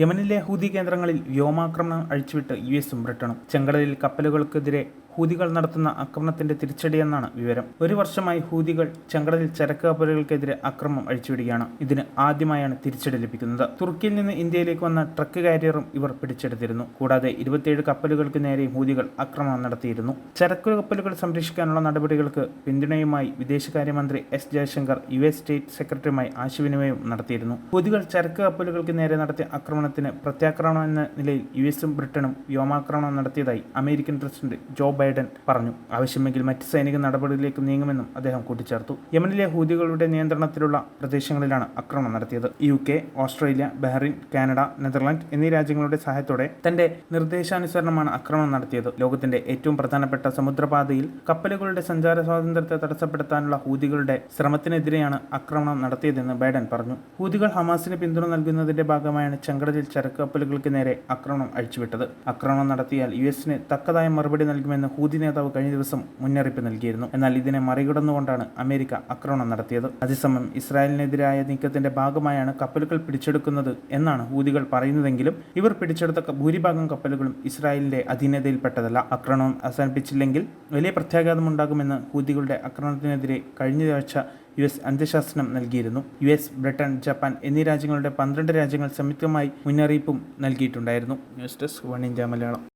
യമനിലെ ഹൂതി കേന്ദ്രങ്ങളിൽ വ്യോമാക്രമണം അഴിച്ചുവിട്ട് യു എസും ബ്രിട്ടനും ചെങ്കടലിൽ കപ്പലുകൾക്കെതിരെ ഹൂതികൾ നടത്തുന്ന ആക്രമണത്തിന്റെ തിരിച്ചടിയെന്നാണ് വിവരം. ഒരു വർഷമായി ഹൂതികൾ ചെങ്കടലിൽ ചരക്ക് കപ്പലുകൾക്കെതിരെ അക്രമം അഴിച്ചുവിടുകയാണ്. ഇതിന് ആദ്യമായാണ് തിരിച്ചടി ലഭിക്കുന്നത്. തുർക്കിയിൽ നിന്ന് ഇന്ത്യയിലേക്ക് വന്ന ട്രക്ക് കാരിയറും ഇവർ പിടിച്ചെടുത്തിരുന്നു. കൂടാതെ ഇരുപത്തിയേഴ് കപ്പലുകൾക്ക് നേരെ ഹൂതികൾ ആക്രമണം നടത്തിയിരുന്നു. ചരക്ക് കപ്പലുകൾ സംരക്ഷിക്കാനുള്ള നടപടികൾക്ക് പിന്തുണയുമായി വിദേശകാര്യമന്ത്രി S Jaishankar U S state സെക്രട്ടറിയുമായി ആശയവിനിമയം നടത്തിയിരുന്നു. ഹൂതികൾ ചരക്ക് കപ്പലുകൾക്ക് നേരെ നടത്തിയ ആക്രമണത്തിന് പ്രത്യാക്രമണം എന്ന നിലയിൽ യു എസും ബ്രിട്ടനും വ്യോമാക്രമണം നടത്തിയതായി അമേരിക്കൻ പ്രസിഡന്റ് ജോ ബൈഡൻ പറഞ്ഞു. ആവശ്യമെങ്കിൽ മറ്റ് സൈനിക നടപടികളിലേക്ക് നീങ്ങുമെന്നും അദ്ദേഹം കൂട്ടിച്ചേർത്തു. യമനിലെ ഹൂതികളുടെ നിയന്ത്രണത്തിലുള്ള പ്രദേശങ്ങളിലാണ് ആക്രമണം നടത്തിയത്. U K Australia Bahrain Canada Netherland എന്നീ രാജ്യങ്ങളുടെ സഹായത്തോടെ തന്റെ നിർദ്ദേശാനുസരണമാണ് ആക്രമണം നടത്തിയത്. ലോകത്തിന്റെ ഏറ്റവും പ്രധാനപ്പെട്ട സമുദ്രപാതയിൽ കപ്പലുകളുടെ സഞ്ചാര സ്വാതന്ത്ര്യത്തെ തടസ്സപ്പെടുത്താനുള്ള ഹൂതികളുടെ ശ്രമത്തിനെതിരെയാണ് ആക്രമണം നടത്തിയതെന്ന് ബൈഡൻ പറഞ്ഞു. ഹൂതികൾ ഹമാസിന് പിന്തുണ നൽകുന്നതിന്റെ ഭാഗമായാണ് ചെങ്കടലിൽ ചരക്ക് കപ്പലുകൾക്ക് നേരെ ആക്രമണം അഴിച്ചുവിട്ടത്. ആക്രമണം നടത്തിയാൽ യു എസിന് തക്കതായ മറുപടി നൽകുമെന്ന് ഹൂതി നേതാവ് കഴിഞ്ഞ ദിവസം മുന്നറിയിപ്പ് നൽകിയിരുന്നു. എന്നാൽ ഇതിനെ മറികടന്നുകൊണ്ടാണ് അമേരിക്ക ആക്രമണം നടത്തിയത്. അതേസമയം ഇസ്രായേലിനെതിരായ നീക്കത്തിന്റെ ഭാഗമായാണ് കപ്പലുകൾ പിടിച്ചെടുക്കുന്നത് എന്നാണ് ഹൂതികൾ പറയുന്നതെങ്കിലും ഇവർ പിടിച്ചെടുത്ത ഭൂരിഭാഗം കപ്പലുകളും ഇസ്രായേലിന്റെ അധീനതയിൽപ്പെട്ടതല്ല. ആക്രമണം അവസാനിപ്പിച്ചില്ലെങ്കിൽ വലിയ പ്രത്യാഘാതം പ്രത്യാഘാതമുണ്ടാകുമെന്ന് ഹൂതികളുടെ ആക്രമണത്തിനെതിരെ കഴിഞ്ഞ ആഴ്ച യു എസ് അന്ത്യശാസനം നൽകിയിരുന്നു. യു എസ് ബ്രിട്ടൻ ജപ്പാൻ എന്നീ രാജ്യങ്ങളുടെ പന്ത്രണ്ട് രാജ്യങ്ങൾ സംയുക്തമായി മുന്നറിയിപ്പും നൽകിയിട്ടുണ്ടായിരുന്നു. News desk one India Malayalam.